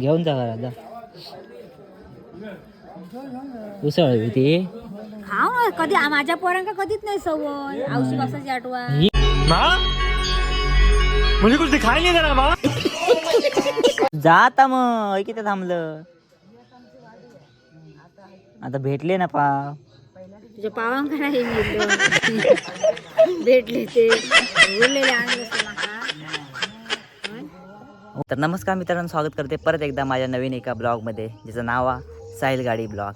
घेऊन जा घरात जा. उसळ हवी ती. हा ना, कधी माझ्या पोरांका कधीच नाही सवय. औषध कसाची आठवा ही जा आता मग ऐक इथे थांबलं. आता भेटले ना पाव तुझ्या पावांका नाही भेटले ते. आणले माका. तर नमस्कार मित्रांनो स्वागत करते परत एकदा माझ्या नवीन एका ब्लॉगमध्ये ज्याचं नाव आहे साहिल गाडी ब्लॉग.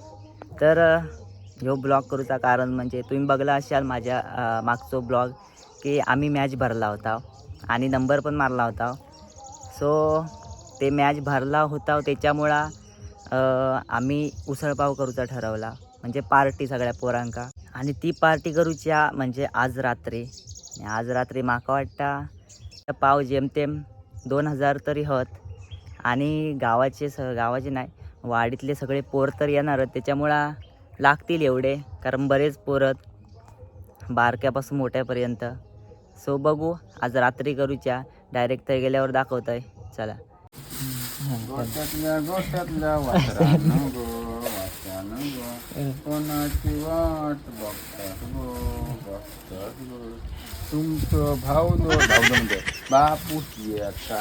तर ह्यो ब्लॉग करूचा कारण म्हणजे तुम्ही बघला असाल माझ्या मागचो ब्लॉग की आम्ही मॅच भरला होता आणि नंबर पण मारला होता. सो ते मॅच भरला होता त्याच्यामुळं आम्ही उसळपाव करूचा ठरवला. म्हणजे पार्टी सगळ्या पोरांका. आणि ती पार्टी करूच्या म्हणजे आज रात्री. आज रात्री माका वाटता पाव जेमतेम दोन हजार तरी हत. आणि गावाचे स गावाचे नाही वाडीतले सगळे पोर तर येणार त्याच्यामुळं लागतील एवढे कारण बरेच पोरत बारक्यापासून मोठ्यापर्यंत. सो बघू आज रात्री करूच्या. डायरेक्ट तर गेल्यावर दाखवतंय. चला. कोणाची वाट तुमचं भाऊ भाऊ दो. म्हणते बापूस येता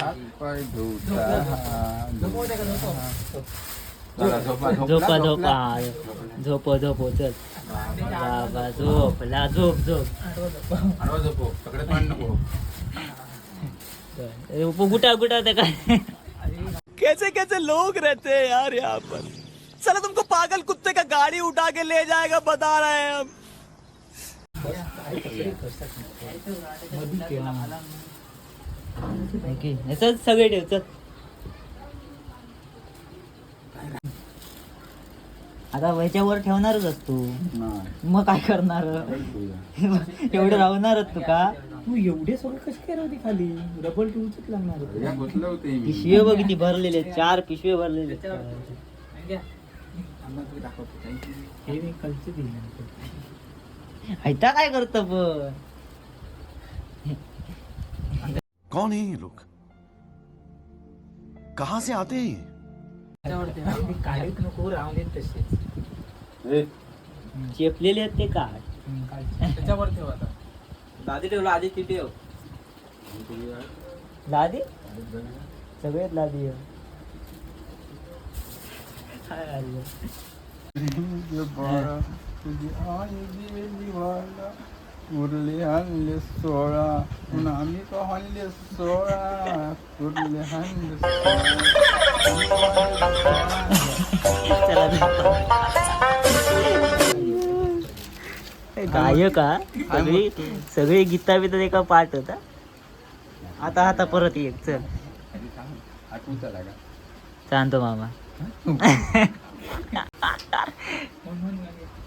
हात पाय धुता. चला, झोपा, झोपा झोपा. झोप झोप चल. बाबा झोप झोप. आडवा झोपो ए, गुटा गुटा ते काय कैसे कैसे लोग रहते हैं यार यहाँ पर? चलो तुमको पागल कुत्ते का गाड़ी उठा के ले जाएगा बता रहे हैं हम। चल सगळे ठेव चल. आता ह्याच्यावर ठेवणारच असतो नाही. मग काय करणार? एवढं राहणारच तू का? तू एवढे सगळे कसे काय राहते खाली? डबल टूच लागणार होते पिशवे बघ किती भरलेले. चार पिशवे भरलेले. हे मी खालचे दिले ऐता काय करत पण कौन है ये लोग? कहां से आते हैं ये? काढीत नको राहून देत तसे. ए, चेपलेले आहेत ते काय? त्याच्यावर ठेव आता. दादी ठेवला आधी ती ठेव लादी सगळेच लादी आहे. उरले हल्ले सोळा पण आम्ही हल्ले सोळा उरले गायक हा सगळी सगळी गीता बिता एका पाठ होता. आता आता परत एक चल. का? चांदो मामा.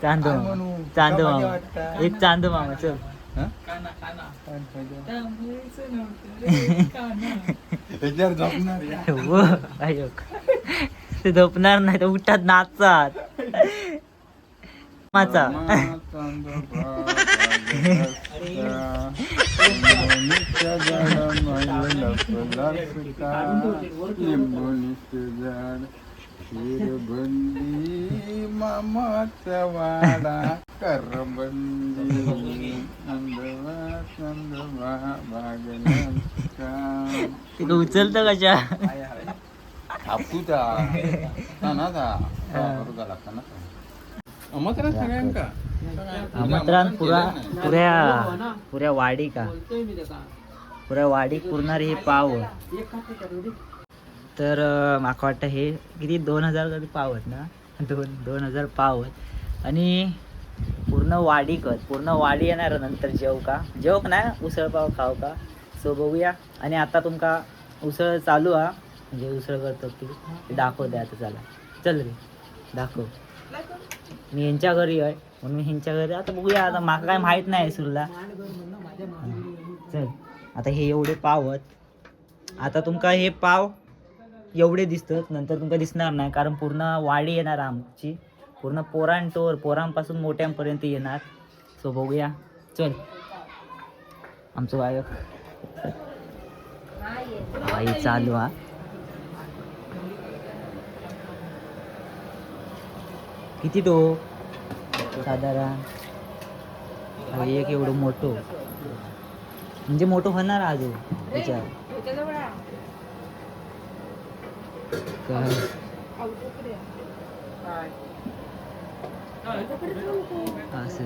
चांदो मामा? चांदो मामा? एक चांदो मामा चल. झोपणार ते नाही तर उठतात नाचतात माचा. झाड शिरबंदी मामाचा वाडा करबंदी. अंधवा चंदवा भागला उचलतं कशा? थापूचा ना था बरोबर लागता ना. सगळ्यांका? आमंत्रण पुरा पुऱ्या पुऱ्या वाडी का पुऱ्या वाडी पुरणारे हे पाव. तर मला माका वाटतं हे किती दोन हजार कधी पाव आहेत ना? दोन दोन हजार पाव आणि पूर्ण वाडी कर पूर्ण वाडी येणार नंतर जेव का? जेवक नाही? उसळ पाव खाव का? सो बघूया. आणि आता तुमका उसळ चालू हा. म्हणजे उसळ करतो ती ते द्या आता चला. चल रे दाखव. मी यांच्या घरी आहे म्हणून मी ह्यांच्या घरी. आता बघूया आता माका काय माहीत नाही सुरला. चल आता हे एवढे पावत. आता तुमका हे पाव एवढे दिसतं नंतर तुमका दिसणार नाही कारण पूर्ण वाडी येणार आमची. पूर्ण पोरांटोर पोरांपासून मोठ्यांपर्यंत येणार. सो बघूया. चल. आमचं वायक आई चालू हा. किती तो? साधारण. एक एवढं मोठं. म्हणजे मोठं होणार अजून विचार. असं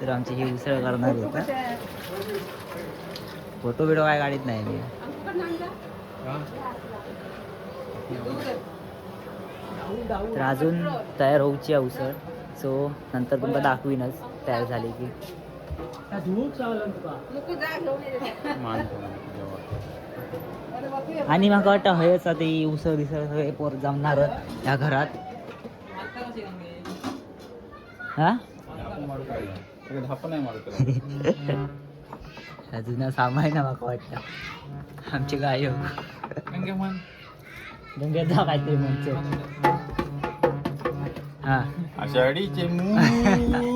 तर आमची ही उसळ करणार होता का फोटो बिटो काय गाडीत नाही मी. तर अजून तयार होऊची उसळ. सो नंतर तुमका दाखवीनच तयार झाली की. आणि म्हाका वाटतं हयच आता ही उसळ बिसळ सगळे पोर जमणार ह्या घरात. हा? जुना सामान ना म्हाका वाटतं. आमची गाय गंग्याचा काहीतरी म्हणतो. हा. आषाढीचे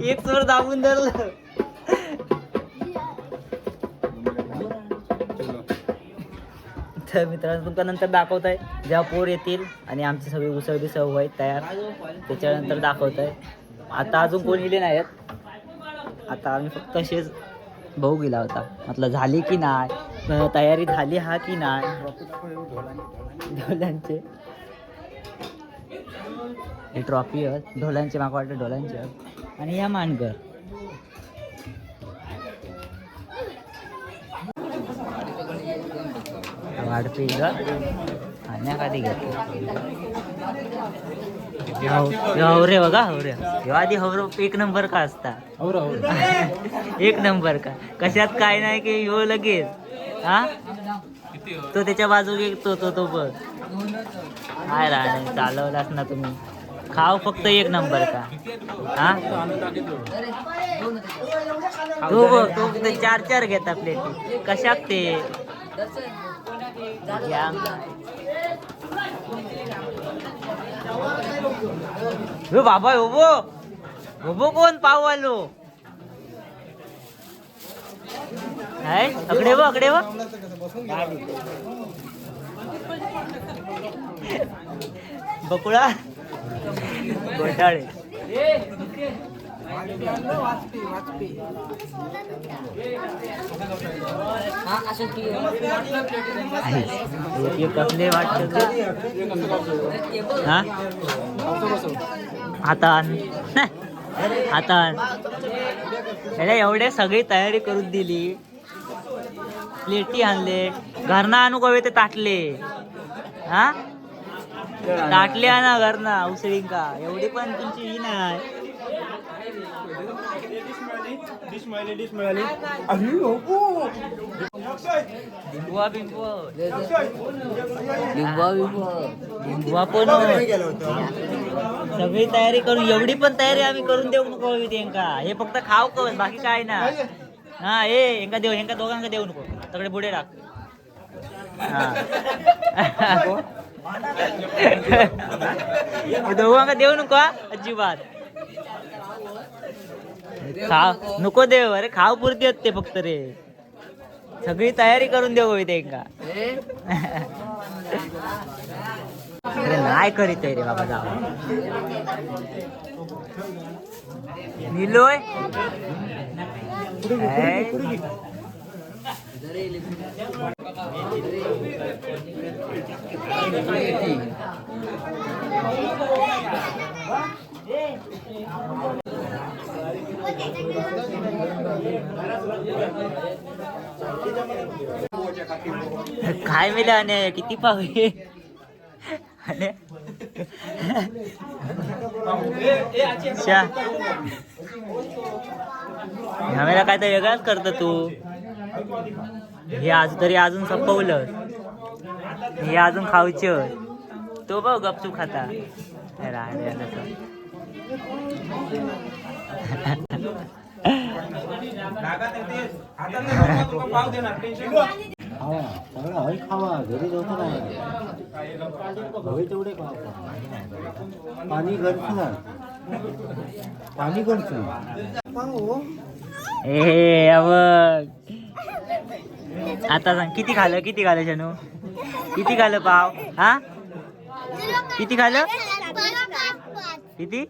एक स्वर दाबून धरलं. तर मित्रांनो तुमका नंतर दाखवत आहे जेव्हा पोर येतील आणि आमची सगळी उसळ बिसळ होय तयार त्याच्यानंतर दाखवत आहे आता अजून कोण इले नाहीत आता आम्ही फक्त असेच भाऊ गेला होता. म्हटलं झाली की नाही? तयारी झाली हा की नाही? ढोलांचे. हे ट्रॉफी आहेत. ढोलांचे मागं वाटतं ढोलांचे आहेत. आणि या मानकर वाढते खाण्या खाली घेतो हवरे बघा हवरे ह्यो आधी हवर एक नंबर का असता? एक नंबर का? कशात काय नाही की ह्यो लगेच. हा? तो त्याच्या बाजू तो तो तो बघ. काय राहणे चालवलास ना तुम्ही. खाव फक्त एक नंबर का? हा? तो बघ तो फक्त चार चार घेता प्लेट कशाक ते? घ्या. बाबा होबो होबो कोण? पाव आलो हाय अकडे बघ अकडे बघ. बकुळा. घोटाळे. कसले वाटत हा? हातान हातान त्याला एवढे सगळी तयारी करून दिली. प्लेटी आणले. घरना आणू कवे ते ताटले? हा? ताटले ना घरना उसळींका एवढी पण तुमची ही नाही. पण सगळी तयारी करून एवढी पण तयारी आम्ही करून देऊ नको त्यांका हे फक्त खाऊ कवच बाकी काय ना. हा ए हेंका देऊ हेंका दोघांका देऊ नको. सगळे बुडे राख. हा. दोघांका देऊ नको अजिबात. खाव नको देव अरे खाव पुरती ते फक्त रे. सगळी तयारी करून देऊ हवी त्यांका अरे नाही करीत रे बाबा जावा. निलोय. काय? काय आणि किती पाहुणे आणि काय तर वेगळाच करत तू हे आज तरी अजून संपवलं. हे अजून खाऊचे तो बघ गपचूप खाता. खावा घरी नाही तेवढे खावा पाणी घरचं पाणी घरचं ए बघ. आता सांग किती खाल्लं किती खाल्लं शनू? किती खाल्लं पाव? हा? किती खाल्लं? किती?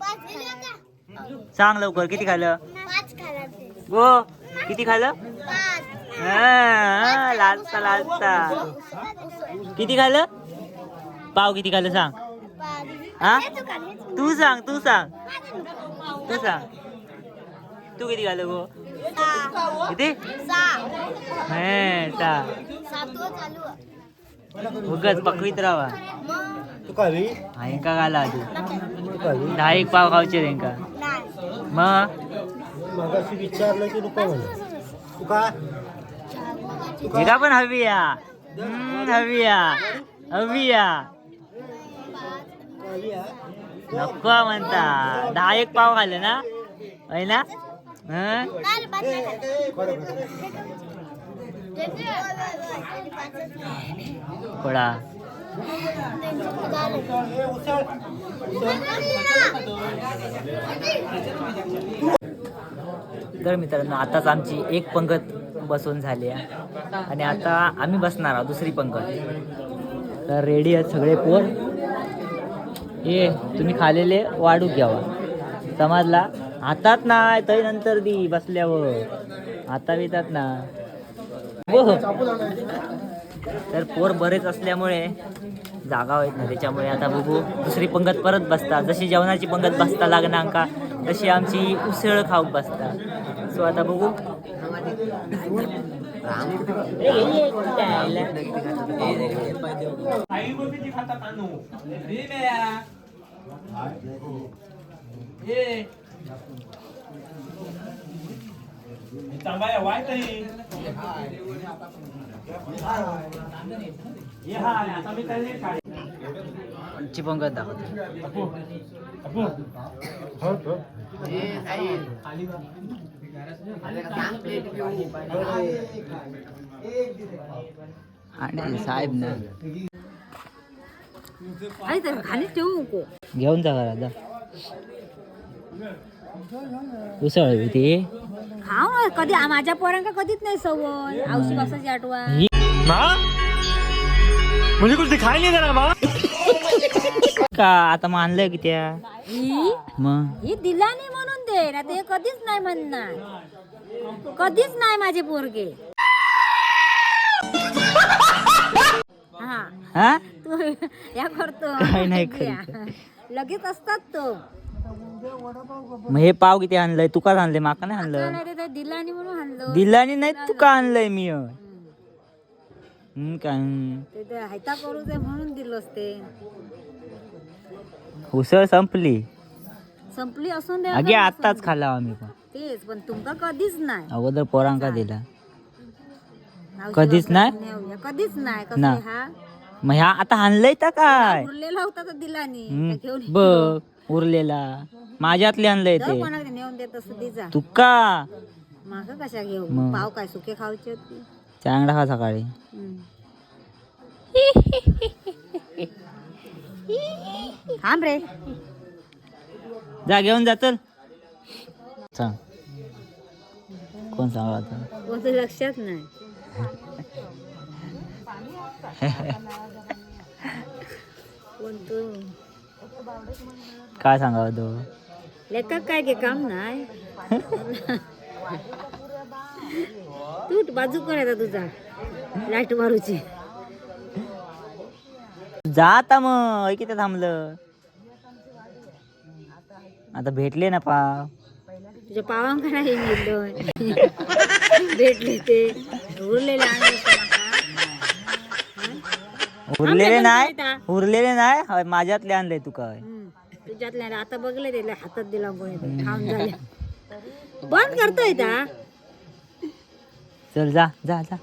सांग लवकर किती खाल्लं? गो किती खाल्लं? लाजता लाजता किती खाल्लं? पाव किती खाल्लं सांग? हा? तू सांग तू सांग. तू सांग. तू किती खाल्लं गो? किती? हे सा उगाच पकवीत राहा तू खावी? हाय का घाला तू दहा एक पाव खावचे तेंका मग? विचारलं की नको म्हणे तू का एका पण हवी या. हम्म, हवी या. हवी या. नको म्हणता. दहा एक पाव खाल्ले ना? होय ना? पडा. तर मित्रांनो आताच आमची एक पंगत बसून झाली आहे. आणि आता आम्ही बसणार आहोत दुसरी पंगत. तर रेडी आहेत सगळे पोर. ये तुम्ही खालेले वाढू घ्यावा. समजला? हातात नाही तरी नंतर दी बसल्यावर. आता येतात ना. हो तर पोर बरेच असल्यामुळे जागा होत ना त्याच्यामुळे आता बघू दुसरी पंगत परत बसता. जशी जेवणाची पंगत बसता लागणार का तशी आमची उसळ खाऊक बसता. सो आता बघू. आमची पंगत दाखवतो. आणि साहेब ना. खाली ठेवू घेऊन जा घरात उसळ आहे ती खाऊ ना कधी आ- माझ्या पोरांका कधीच नाही सवय. औषध आठवा मुझे कुछ दिखाई नहीं दे रहा माँ? का आता मग आणलंय की त्या. ही? मग? ही दिला नाही म्हणून दे ना ते कधीच नाही म्हणणार. कधीच नाही माझे पोरगे. हा. हा? तू या करतो. काय नाही या. लगेच असतात तो. मग हे पाव किती आणलंय? तुका आणलंय माका नाही आणलं. नाही ते- ते दिला नाही म्हणून आणलं. दिलानी नाही तुका आणलंय मी. हम्म, काय? हम्म. ते ते हायता करू दे म्हणून दिलोस ते. उसळ संपली. संपली असून दे अगे आत्ताच खाल्ला आम्ही पण. तेच पण तुमका कधीच नाही. अगोदर पोरांका दिला. कधीच नाही? नेऊया. कधीच नाही कसं ना. हा? मग ह्या आता आणलंय तर काय? उरलेला होता तर दिला नाही हम्म, घेऊन. बघ. उरलेला. माझ्यातले आणलंय दर ते. कोणाकडे नेऊन देत असं दे जा. तुका. माग कशा घेऊ? मग. पाव काय सुके होते? चांगला खा सकाळी. हम्म. थांब रे. जा घेऊन जा चल. सांग. कोण सांगा आता? लक्षात नाही. काय सांगावं तो? लेखा काय घे काम नाही. तू बाजू करायचा तुझा. लाइट मारूची. जा आता मग ऐक इथे थांबलं. आता भेटले ना पाव तुझ्या पावांका नाही मिळलोय भेटले ते. उरलेले आणले. उरलेले नाही. उरलेले नाही माझ्यातले आणले तू काय हम्म. तुझ्यातल्या ना आता बघले त्याला हातात दिला कोणी ते. खाऊन झाले बंद करतोय चल जा जा जा